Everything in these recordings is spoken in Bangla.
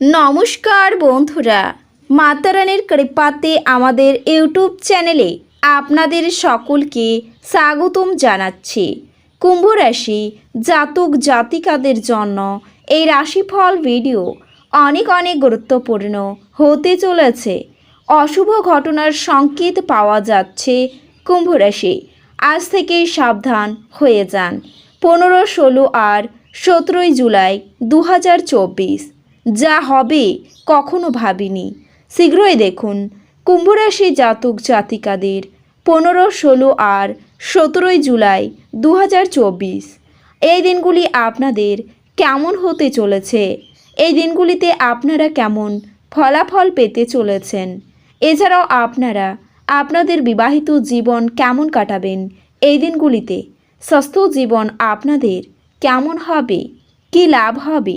নমস্কার বন্ধুরা, মাতারানির কৃপাতে আমাদের ইউটিউব চ্যানেলে আপনাদের সকলকে স্বাগতম জানাচ্ছি। কুম্ভ রাশি জাতক জাতিকাদের জন্য এই রাশিফল ভিডিও অনেক অনেক গুরুত্বপূর্ণ হতে চলেছে। অশুভ ঘটনার সংকেত পাওয়া যাচ্ছে কুম্ভ রাশি। আজ থেকেই সাবধান হয়ে যান। পনেরো, ষোলো আর সতেরোই জুলাই দু হাজার চব্বিশ। যা হবে কখনো ভাবিনি। শীঘ্রই দেখুন, কুম্ভরাশি জাতক জাতিকাদের পনেরো, ষোলো আর সতেরোই জুলাই দু হাজার চব্বিশ। এই দিনগুলি আপনাদের কেমন হতে চলেছে? এই দিনগুলিতে আপনারা কেমন ফলাফল পেতে চলেছেন? এছাড়াও আপনারা আপনাদের বিবাহিত জীবন কেমন কাটাবেন? এই দিনগুলিতে স্বাস্থ্য জীবন আপনাদের কেমন হবে? কি লাভ হবে?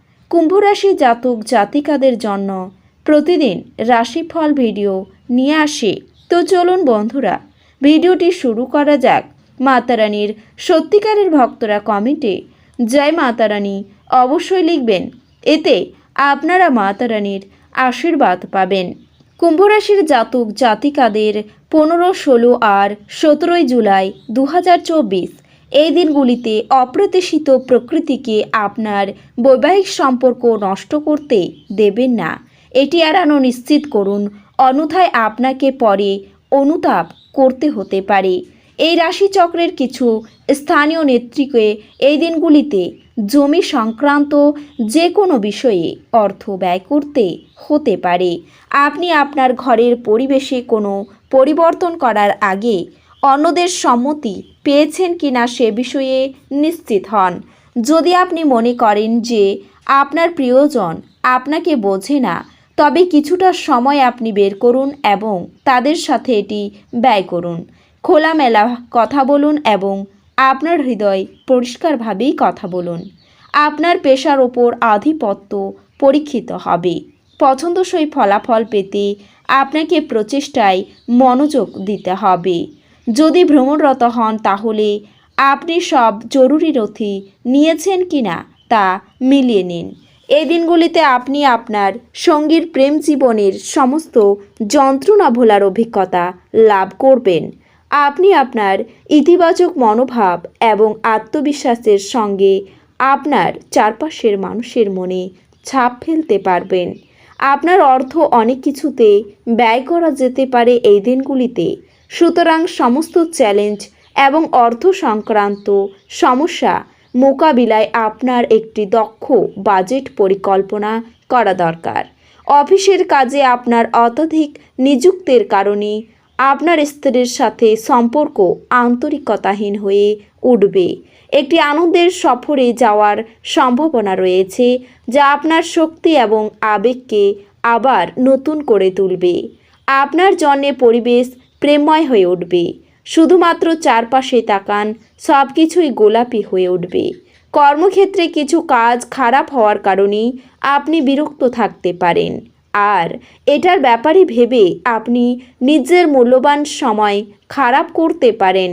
কুম্ভরাশি জাতক জাতিকাদের জন্য প্রতিদিন রাশিফল ভিডিও নিয়ে আসি। তো চলুন বন্ধুরা, ভিডিওটি শুরু করা যাক। মাতারানীর সত্যিকারের ভক্তরা কমেন্টে জয় মাতারানী, অবশ্যই লিখবেন। এতে আপনারা মাতারানীর আশীর্বাদ পাবেন। কুম্ভরাশির জাতক জাতিকাদের পনেরো, ষোলো আর সতেরোই জুলাই দু হাজার চব্বিশ এই দিনগুলিতে অপ্রত্যাশিত প্রকৃতিকে আপনার বৈবাহিক সম্পর্ক নষ্ট করতে দেবেন না। এটি এড়ানো নিশ্চিত করুন, অন্যথায় আপনাকে পরে অনুতাপ করতে হতে পারে। এই রাশিচক্রের কিছু স্থানীয় নেত্রীকে এই দিনগুলিতে জমি সংক্রান্ত যে কোনো বিষয়ে অর্থ ব্যয় করতে হতে পারে। আপনি আপনার ঘরের পরিবেশে কোনো পরিবর্তন করার আগে অন্যদের সম্মতি পেয়েছেন কিনা সে বিষয়ে নিশ্চিত হন। যদি আপনি মনে করেন যে আপনার প্রিয়জন আপনাকে বোঝে না, তবে কিছুটা সময় আপনি বের করুন এবং তাদের সাথে এটি ব্যয় করুন। খোলামেলা কথা বলুন এবং আপনার হৃদয় পরিষ্কারভাবেই কথা বলুন। আপনার পেশার ওপর আধিপত্য পরীক্ষিত হবে। পছন্দসই ফলাফল পেতে আপনাকে প্রচেষ্টায় মনোযোগ দিতে হবে। যদি ভ্রমণরত হন তাহলে আপনি সব জরুরি নথি নিয়েছেন কিনা তা মিলিয়ে নিন। এই দিনগুলিতে আপনি আপনার সঙ্গীর প্রেম জীবনের সমস্ত যন্ত্রণা ভোলার অভিজ্ঞতা লাভ করবেন। আপনি আপনার ইতিবাচক মনোভাব এবং আত্মবিশ্বাসের সঙ্গে আপনার চারপাশের মানুষের মনে ছাপ ফেলতে পারবেন। আপনার অর্থ অনেক কিছুতে ব্যয় করা যেতে পারে এই দিনগুলিতে। সুতরাং সমস্ত চ্যালেঞ্জ এবং অর্থ সংক্রান্ত সমস্যা মোকাবিলায় আপনার একটি দক্ষ বাজেট পরিকল্পনা করা দরকার। অফিসের কাজে আপনার অত্যধিক নিযুক্তের কারণে আপনার স্ত্রীর সাথে সম্পর্ক আন্তরিকতাহীন হয়ে উঠবে। একটি আনন্দের সফরে যাওয়ার সম্ভাবনা রয়েছে যা আপনার শক্তি এবং আবেগকে আবার নতুন করে তুলবে। আপনার জন্যে পরিবেশ প্রেমময় হয়ে উঠবে। শুধুমাত্র চারপাশে তাকান সব কিছুই গোলাপি হয়ে উঠবে। কর্মক্ষেত্রে কিছু কাজ খারাপ হওয়ার কারণেই আপনি বিরক্ত থাকতে পারেন। আর এটার ব্যাপারে ভেবে আপনি নিজের মূল্যবান সময় খারাপ করতে পারেন।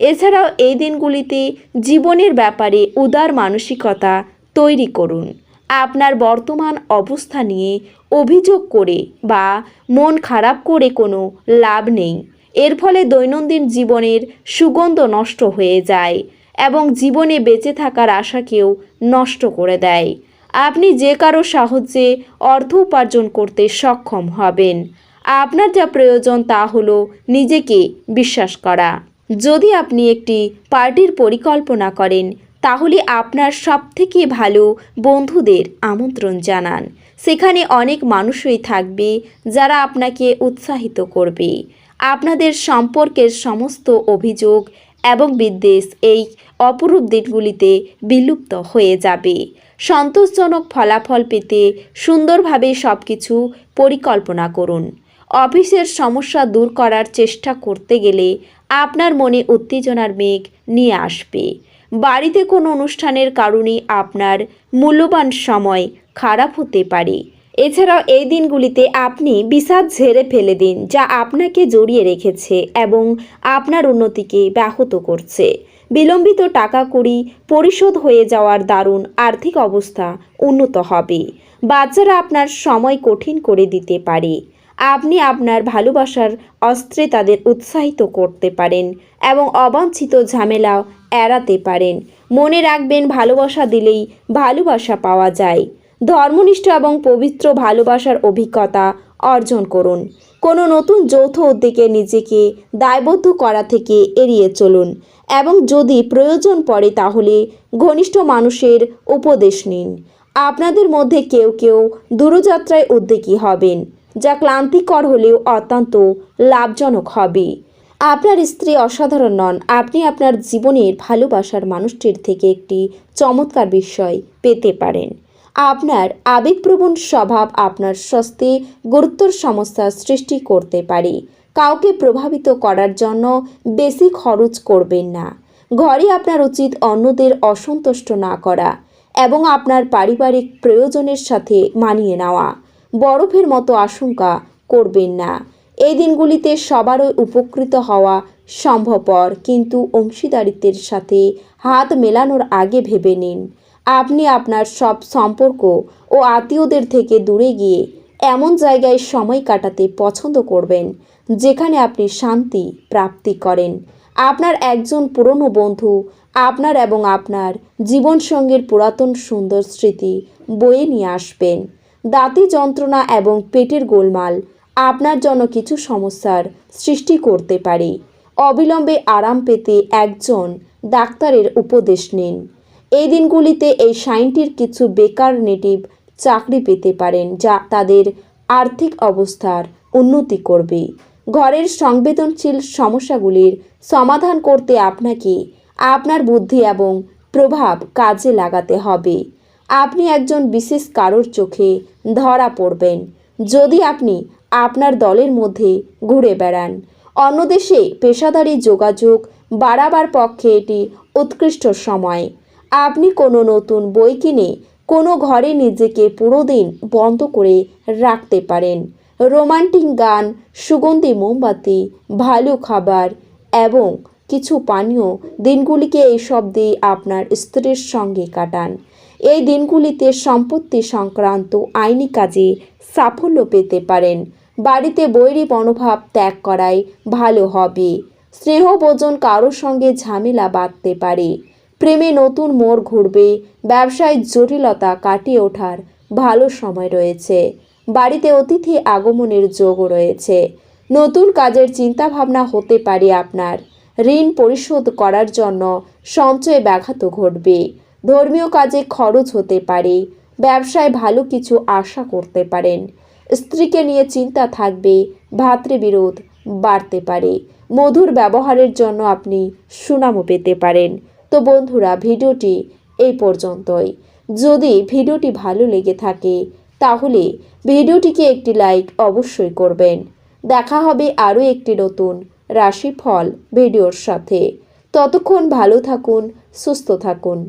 এছাড়াও এই দিনগুলিতে জীবনের ব্যাপারে উদার মানসিকতা তৈরি করুন। আপনার বর্তমান অবস্থা নিয়ে অভিযোগ করে বা মন খারাপ করে কোনো লাভ নেই। এর ফলে দৈনন্দিন জীবনের সুগন্ধ নষ্ট হয়ে যায় এবং জীবনে বেঁচে থাকার আশাকেও নষ্ট করে দেয়। আপনি যে কারও সাহায্যে অর্থ উপার্জন করতে সক্ষম হবেন। আপনার যা প্রয়োজন তা হলো নিজেকে বিশ্বাস করা। যদি আপনি একটি পার্টির পরিকল্পনা করেন তাহলে আপনার সবথেকে ভালো বন্ধুদের আমন্ত্রণ জানান। সেখানে অনেক মানুষই থাকবে যারা আপনাকে উৎসাহিত করবে। আপনাদের সম্পর্কের সমস্ত অভিযোগ এবং বিদ্বেষ এই অপরূপ দিনগুলিতে বিলুপ্ত হয়ে যাবে। সন্তোষজনক ফলাফল পেতে সুন্দরভাবে সব কিছু পরিকল্পনা করুন। অফিসের সমস্যা দূর করার চেষ্টা করতে গেলে আপনার মনে উত্তেজনার মেঘ নিয়ে আসবে। বাড়িতে কোনো অনুষ্ঠানের কারণে আপনার মূল্যবান সময় খারাপ হতে পারে। এছাড়াও এই দিনগুলিতে আপনি বিষাদ ঝেড়ে ফেলে দিন, যা আপনাকে জড়িয়ে রেখেছে এবং আপনার উন্নতিকে ব্যাহত করছে। বিলম্বিত টাকা কড়ি পরিশোধ হয়ে যাওয়ার দারুণ আর্থিক অবস্থা উন্নত হবে। বাচ্চারা আপনার সময় কঠিন করে দিতে পারে। আপনি আপনার ভালোবাসার অস্ত্রে তাদের উৎসাহিত করতে পারেন এবং অবাঞ্ছিত ঝামেলাও এড়াতে পারেন। মনে রাখবেন, ভালোবাসা দিলেই ভালোবাসা পাওয়া যায়। ধর্মনিষ্ঠ এবং পবিত্র ভালোবাসার অভিজ্ঞতা অর্জন করুন। কোনো নতুন যৌথ উদ্যোগে নিজেকে দায়বদ্ধ করা থেকে এড়িয়ে চলুন এবং যদি প্রয়োজন পড়ে তাহলে ঘনিষ্ঠ মানুষের উপদেশ নিন। আপনাদের মধ্যে কেউ কেউ দূরযাত্রায় উদ্যোগী হবেন। যা ক্লান্তিকর হলেও অত্যন্ত লাভজনক হবে। আপনার স্ত্রী অসাধারণ নন। আপনি আপনার জীবনের ভালোবাসার মানুষটির থেকে একটি চমৎকার বিষয় পেতে পারেন। আপনার আবেগপ্রবণ স্বভাব আপনার স্বাস্থ্যে গুরুত্বর সমস্যার সৃষ্টি করতে পারে। কাউকে প্রভাবিত করার জন্য বেশি খরচ করবেন না। ঘরে আপনার উচিত অন্যদের অসন্তুষ্ট না করা এবং আপনার পারিবারিক প্রয়োজনের সাথে মানিয়ে নেওয়া। বরফের মতো আশঙ্কা করবেন না। এই দিনগুলিতে সবারই উপকৃত হওয়া সম্ভবপর, কিন্তু অংশীদারিত্বের সাথে হাত মেলানোর আগে ভেবে নিন। আপনি আপনার সব সম্পর্ক ও আত্মীয়দের থেকে দূরে গিয়ে এমন জায়গায় সময় কাটাতে পছন্দ করবেন, যেখানে আপনি শান্তি প্রাপ্তি করেন। আপনার একজন পুরনো বন্ধু, আপনার এবং আপনার জীবনসঙ্গীর পুরাতন সুন্দর স্মৃতি বয়ে নিয়ে আসবেন। দাঁতি যন্ত্রণা এবং পেটের গোলমাল আপনার জন্য কিছু সমস্যার সৃষ্টি করতে পারে। অবিলম্বে আরাম পেতে একজন ডাক্তারের উপদেশ নিন। এই দিনগুলিতে এই সাইনটির কিছু বেকার নেটিভ চাকরি পেতে পারেন, যা তাদের আর্থিক অবস্থার উন্নতি করবে। ঘরের সংবেদনশীল সমস্যাগুলির সমাধান করতে আপনাকে আপনার বুদ্ধি এবং প্রভাব কাজে লাগাতে হবে। আপনি একজন বিশেষ কারোর চোখে ধরা পড়বেন। যদি আপনি আপনার দলের মধ্যে ঘুরে বেড়ান, অন্য দেশে পেশাদারি যোগাযোগ বাড়াবার পক্ষে এটি উৎকৃষ্ট সময়। আপনি কোনো নতুন বই কিনে কোনো ঘরে নিজেকে পুরো দিন বন্ধ করে রাখতে পারেন। রোমান্টিক গান, সুগন্ধি মোমবাতি, ভালো খাবার এবং কিছু পানীয় দিনগুলিকে এইসব দিয়ে আপনার স্ত্রীর সঙ্গে কাটান। এই দিনগুলিতে সম্পত্তি সংক্রান্ত আইনি কাজে সাফল্য পেতে পারেন। বাড়িতে বৈরী মনোভাব ত্যাগ করাই ভালো হবে। স্নেহভোজন কারোর সঙ্গে ঝামেলা বাঁধতে পারে। প্রেমে নতুন মোড় ঘুরবে। ব্যবসায় জটিলতা কাটিয়ে ওঠার ভালো সময় রয়েছে। বাড়িতে অতিথি আগমনের যোগও রয়েছে। নতুন কাজের চিন্তাভাবনা হতে পারে আপনার। ঋণ পরিশোধ করার জন্য সঞ্চয়ে ব্যাঘাত ঘটবে। ধর্মীয় কাজে খরচ হতে পারে, ব্যবসায় ভালো কিছু আশা করতে পারেন। স্ত্রীকে নিয়ে চিন্তা থাকবে ভাতৃবিরোধ বাড়তে পারে। মধুর ব্যবহারের জন্য আপনি সুনামও পেতে পারেন। তো বন্ধুরা, ভিডিওটি এই পর্যন্তই। যদি ভিডিওটি ভালো লেগে থাকে, তাহলে ভিডিওটিকে একটি লাইক অবশ্যই করবেন। দেখা হবে আরও একটি নতুন রাশিফল ভিডিওর সাথে। ততক্ষণ ভালো থাকুন, সুস্থ থাকুন।